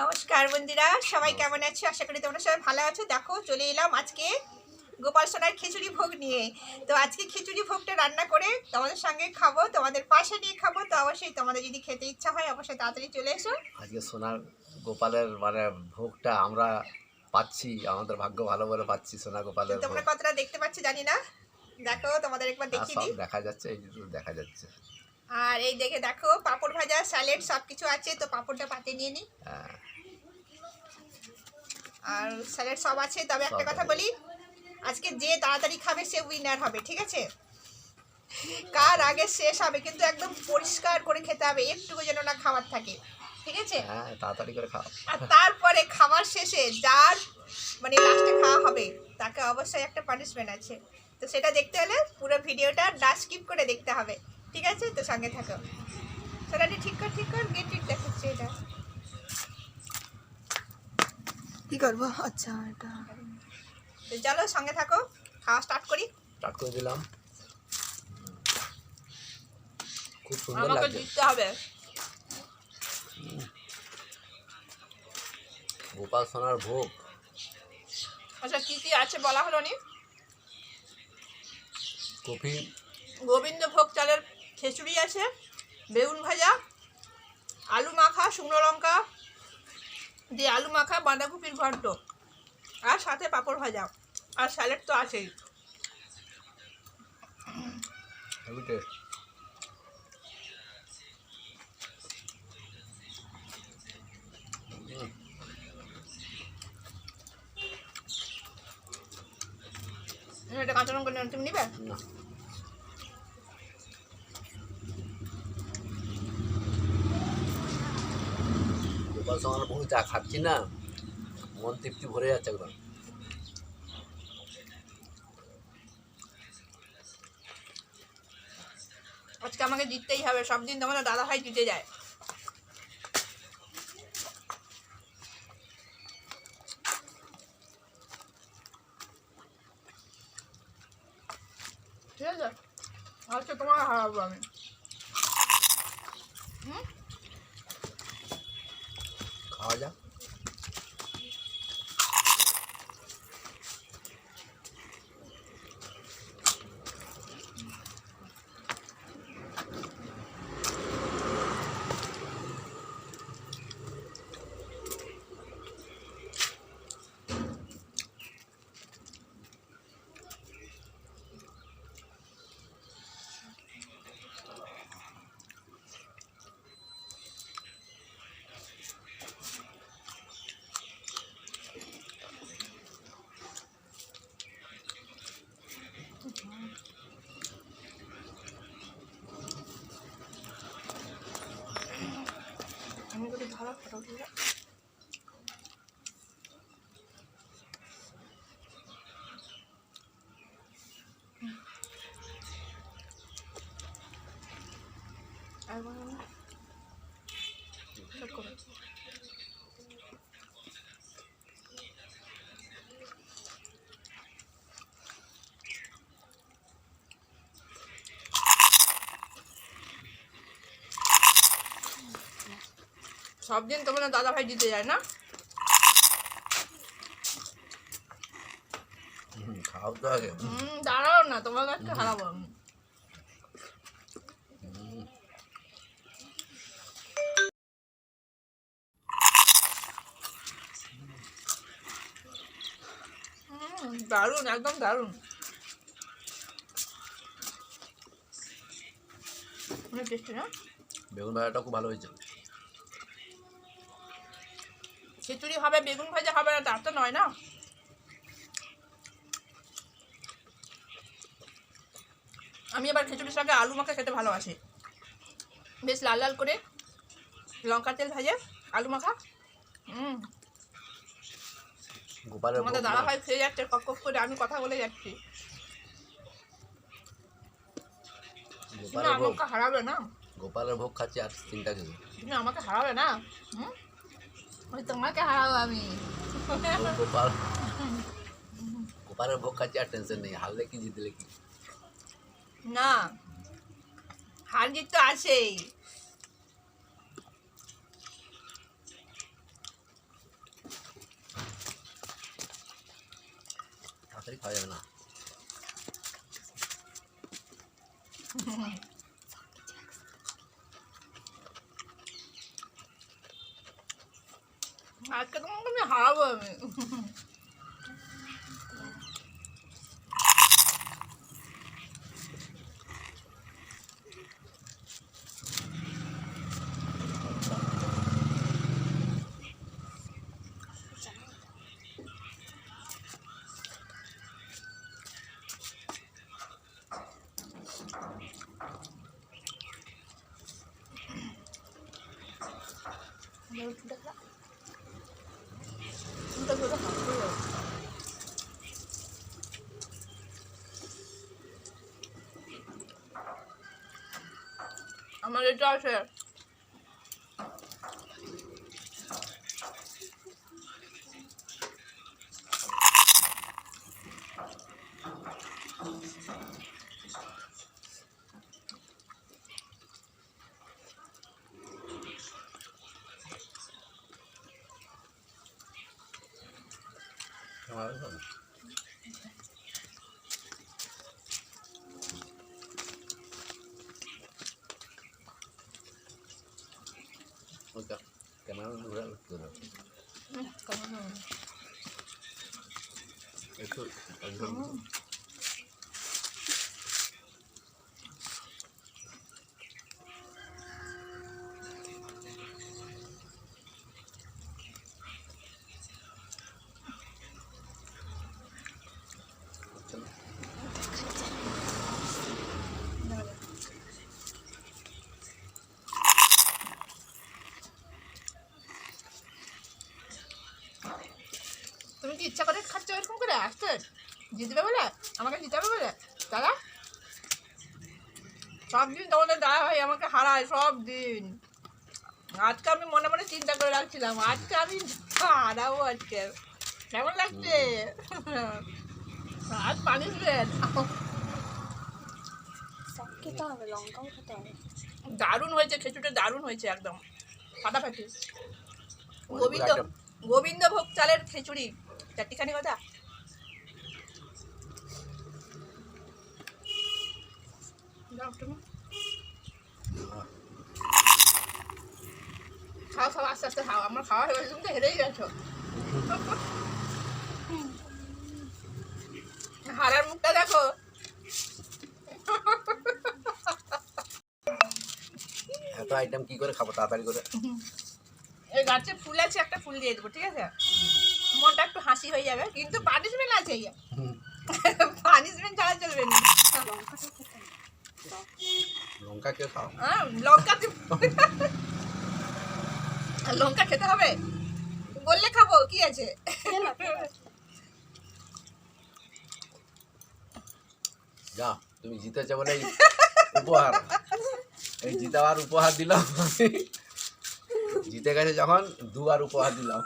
নমস্কার বন্ধুরা সবাই কেমন আছো? আশা করি তোমরা সবাই ভালো আছো। দেখো চলে এলাম আজকে গোপাল সোনার খিচুড়ি ভোগ নিয়ে। তো আজকে খিচুড়ি ভোগটা রান্না করে তোমাদের সঙ্গে খাব তোমাদের পাশে নিয়ে খাব। তো অবশ্যই তোমাদের যদি খেতে ইচ্ছা হয় অবশ্যই তাড়াতাড়ি চলে এসো। আজকে সোনার গোপালের মানে ভোগটা আমরা পাচ্ছি আমাদের ভাগ্য ভালো বলে পাচ্ছি সোনা গোপালের তোমরা কতটা দেখতে পাচ্ছ জানি না। দেখো তোমাদের একবার দেখিয়ে দিই। দেখা যাচ্ছে এই দেখা যাচ্ছে। আর এই দেখে দেখো পাঁপড় ভাজা স্যালেড সব কিছু আছে তো পাঁপড়টা পাতে নিয়ে নিই আর স্যালাড সব আছে তবে একটা কথা বলি আজকে যে তাড়াতাড়ি খাবে সে উইনার হবে ঠিক আছে? কার আগে শেষ হবে কিন্তু একদম পরিষ্কার করে খেতে হবে একটুকু যেন না খাবার থাকে ঠিক আছে? হ্যাঁ তাড়াতাড়ি করে খাও। আর তারপরে খাবার শেষে যার মানে লাস্টে খাওয়া হবে তাকে অবশ্যই একটা পানিশমেন্ট আছে। তো সেটা দেখতে হলে পুরো ভিডিওটা না স্কিপ করে দেখতে হবে। ঠিক আছে? তো সঙ্গে থাকো। সেটা ঠিক কর ঠিক কর গেট দেখাচ্ছে এটা। কি করব? আচ্ছা এটা। তো চলো সঙ্গে থাকো। খাওয়া স্টার্ট করি। স্টার্ট করে দিলাম। খুব সুন্দর লাগছে। আমাকে জিততে হবে। গোপাল সোনার ভোগ। আচ্ছা কি কি আছে বলা হলো নি? কফি। গোবিন্দ ভোগ চালের খিচুড়ি আছে বেগুন ভাজা আলু মাখা শুকনো লঙ্কা দিয়ে আলু মাখা বাঁধাকপির ঘন্ট আর সাথে পাঁপড় ভাজা। আর স্যালাড তো আছেই। এটা কাঁচা লঙ্কা তুমি নিবে? না। গোপাল সোনার ভোগ যা খাচ্ছি না? মন তৃপ্তি ভরে যাচ্ছে একদম। আজকে আমাকে জিততেই হবে সব দিন তোমাদের দাদা ভাই জিতে যায়। ঠিক আছে? আজকে তোমাকে হারাবো আমি। খাওয়া যাক আমি যদি ভালো ফটো তুলে একবার আমি check করো। সব দিন তোমার দাদা ভাই জিতে যায় না? খাও তো আগে। হুম দাঁড়াও না তোমার কাছে হারাবো আমি। হুম, দারুণ একদম দারুণ। অনেক টেস্টি না? বেগুন ভাজাটা খুব ভালো হয়েছে। খিচুড়ি হবে বেগুন ভাজা হবে না তার তো নয় না? আমি আবার খিচুড়ির সঙ্গে আলু মাখা খেতে ভালোবাসি। বেশ লাল লাল করে লঙ্কা তেল ভাজে আলু মাখা। হুম গোপালের না, দাদা ভাই খেয়ে যাচ্ছে কপ কপ করে আমি কথা বলে যাচ্ছি। তুমি গোপালের ভোগ। আমাকে হারাবে না। গোপালের ভোগ খাচ্ছি আর তিনটা কিছু তুমি আমাকে হারাবে না? হুম? ওই তোমাকে হারাবো আমি। গোপাল গোপালের ভোগ খাচ্ছি আর টেনশন নেই। হারলে কি জিতলে কি? না হার জিত তো আছেই। তাড়াতাড়ি খাওয়া যাবে না আজকে তোমাকে আমি হারাবো আমি আমার এটা আছে। আমার হবে। ওইটা ক্যামেরা ঘুরে ঘুরে একটু কি ইচ্ছা করে খাচ্ছ এরকম করে আসতে। জিতবে বলে আমাকে জিতাবে বলে। দাদা? সব দিন তোমাদের দাদা ভাই আমাকে হারায় সব দিন। আজকে আমি মনে মনে চিন্তা করে রাখছিলাম আজকে আমি হারাবো আজকে। কেমন লাগছে? আজ পানিশমেন্ট খেতে হবে লঙ্কাও খেতে হবে। দারুণ হয়েছে খেচুটা দারুণ হয়েছে একদম। ফাটাফাটি। গোবিন্দ item। গোবিন্দ ভোগ চালের খিচুড়ি। চারটিখানি কথা। খাও খাও আস্তে আস্তে খাও। আমার খাওয়া হয়ে গেছে তুমি তো হেরেই গেছো। হারার মুখটা দেখো। এত আইটেম কি করে খাব তাড়াতাড়ি করে? এই গাছে ফুল আছে একটা ফুল দিয়ে দেবো ঠিক আছে? মনটা একটু হাসি হয়ে যাবে কিন্তু পানিশমেন্ট আছে পানিশমেন্ট ছাড়া চলবে না। লঙ্কা কেউ খাও? হ্যাঁ লঙ্কা লঙ্কা খেতে হবে? বললে খাব কি আছে। যা তুমি জিতেছো বলে উপহার। এই জিতাবার উপহার দিলাম। জিতে গেছে যখন দুবার উপহার দিলাম।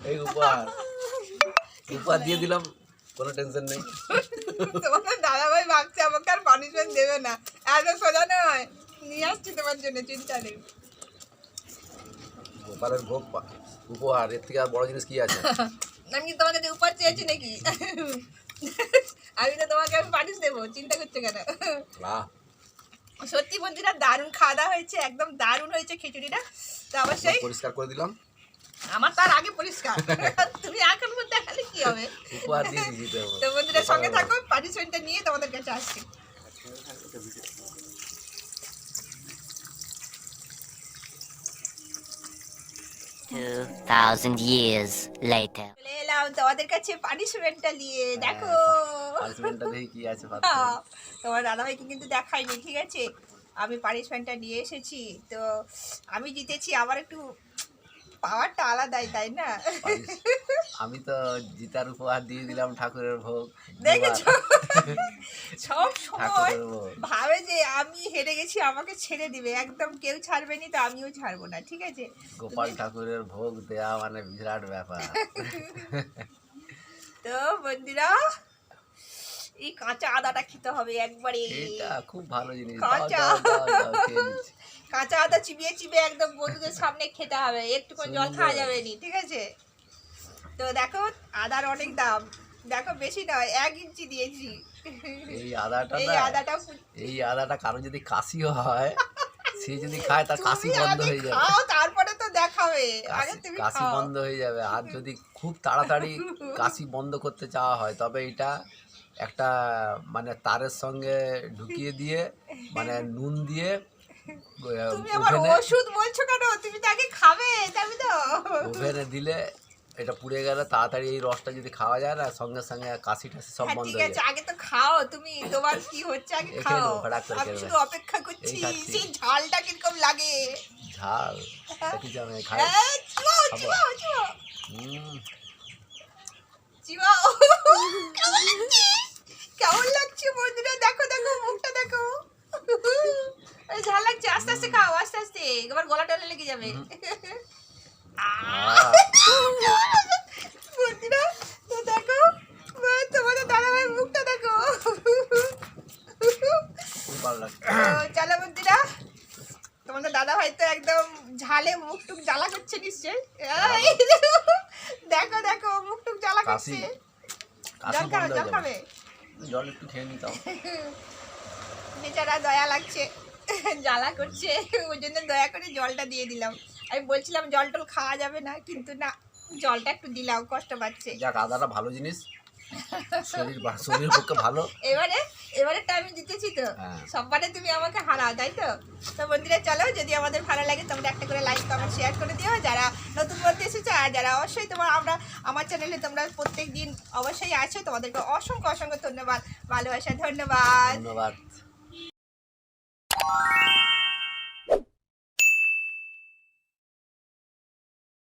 এই উপহার। উপহার দিয়ে দিলাম কোনো টেনশন নেই। তোমাদের দাদা ভাই ভাবছে আমাকে আর পানিশমেন্ট দেবে না। এত সোজা নয়। নিয়ে আসছি তোমার জন্য চিন্তা নেই গোপালের ভোগ উপহার এর থেকে আর বড় জিনিস কি আছে? আমি কি তোমাকে দিয়ে উপহার চেয়েছি নাকি? আমি তো তোমাকে আমি পানিশ দেবো চিন্তা করছ কেন? সত্যি বন্ধুরা দারুণ খাওয়া দাওয়া হয়েছে একদম দারুণ হয়েছে খিচুড়িটা। তো অবশ্যই পরিষ্কার করে দিলাম। আমার তার আগে পরিষ্কার। তুমি এখন মধ্যে দেখালে কি হবে? তো বন্ধুরা সঙ্গে থাকো পার্টিসিপেন্টটা নিয়ে তোমাদের কাছে আসছি। Two thousand years later. চলে এলাম তোমাদের কাছে পানিশমেন্টটা নিয়ে দেখো। পানিশমেন্টটা দেখি কি আছে হ্যাঁ, তোমার দাদাভাইকে কিন্তু দেখাইনি ঠিক আছে? আমি পানিশমেন্টটা নিয়ে এসেছি তো আমি জিতেছি আবার একটু পাওয়ারটা আলাদাই তাই না। আমি তো জিতার উপহার দিয়ে দিলাম ঠাকুরের ভোগ। দেখেছ? সব সময় ভাবে যে আমি হেরে গেছি আমাকে ছেড়ে দিবে। একদম কেউ ছাড়বে নি তো আমিও ছাড়বো না ঠিক আছে? গোপাল ঠাকুরের ভোগ দেয়া মানে বিরাট ব্যাপার। তো বন্ধুরা এই কাঁচা আদাটা খেতে হবে একবারে। এটা খুব ভালো জিনিস। কাঁচা। কাঁচা আদা চিবিয়ে চিবিয়ে একদম বন্ধুদের সামনে খেতে হবে। একটুকু জল খাওয়া যাবে নি ঠিক আছে? তো দেখো আদার অনেক দাম। দেখো বেশি নয় এক ইঞ্চি দিয়েছি। এই আদাটা এই আদাটা এই আদাটা কারও যদি কাশিও হয় সে যদি খায় তার কাশি বন্ধ হয়ে যাবে। খাও তারপরে তো দেখাবে। আগে তুমি কাশি বন্ধ হয়ে যাবে। আর যদি খুব তাড়াতাড়ি কাশি বন্ধ করতে চাওয়া হয় তবে এটা একটা মানে তারের সঙ্গে ঢুকিয়ে দিয়ে মানে নুন দিয়ে তুমি আবার ওষুধ বলছো কেন? তুমি তো আগে খাবে তো। ওভেনে দিলে এটা পুড়ে গেলে তাড়াতাড়ি এই রসটা যদি খাওয়া যায় না সঙ্গে সঙ্গে কাশি টাশি সব হ্যাঁ, বন্ধ হয়ে যায়। আগে তো খাও তুমি তোমার কি হচ্ছে আগে খাও। দেবো, আমি শুধু অপেক্ষা করছি সেই ঝালটা কীরকম লাগে? ঝাল দেখি জানে খাই চিবাও, চিবাও, চিবাও, চিবাও। কেমন লাগছে? কেমন লাগছে বন্ধুরা? দেখো দেখো মুখটা দেখো। ঝাল লাগছে। আস্তে আস্তে খাও আস্তে আস্তে। এবার গলা টলে লেগে যাবে। বন্ধুরা তো দেখো তোমাদের দাদাভাই মুখটা দেখো। চলো বন্ধুরা তোমাদের দাদা ভাই তো একদম ঝালে মুখ টুক জ্বালা করছে নিশ্চয় দেখো দেখো মুখ টুক জ্বালা করছে। জল খাবে জল খাবে? জল একটু খেয়ে নিতাম। বেচারা দয়া লাগছে জ্বালা করছে ওই জন্য দয়া করে জলটা দিয়ে দিলাম। আমি বলছিলাম জল টল খাওয়া যাবে না কিন্তু না জলটা একটু দিলাম কষ্ট পাচ্ছে। যাক আদাটা ভালো জিনিস। শরীর শরীরের পক্ষে ভালো। এবারে এবারে জিতেছি তো? হ্যাঁ। সববারে তুমি আমাকে হারাও তাই তো? তো বন্ধুরা চলো যদি আমাদের ভালো লাগে তোমরা একটা করে লাইক কমেন্ট শেয়ার করে দিও। যারা নতুন বলতে এসেছ আর যারা অবশ্যই তোমার আমরা আমার চ্যানেলে তোমরা প্রত্যেক দিন অবশ্যই আছো তোমাদেরকে অসংখ্য অসংখ্য ধন্যবাদ ভালোবাসা ধন্যবাদ। ধন্যবাদ।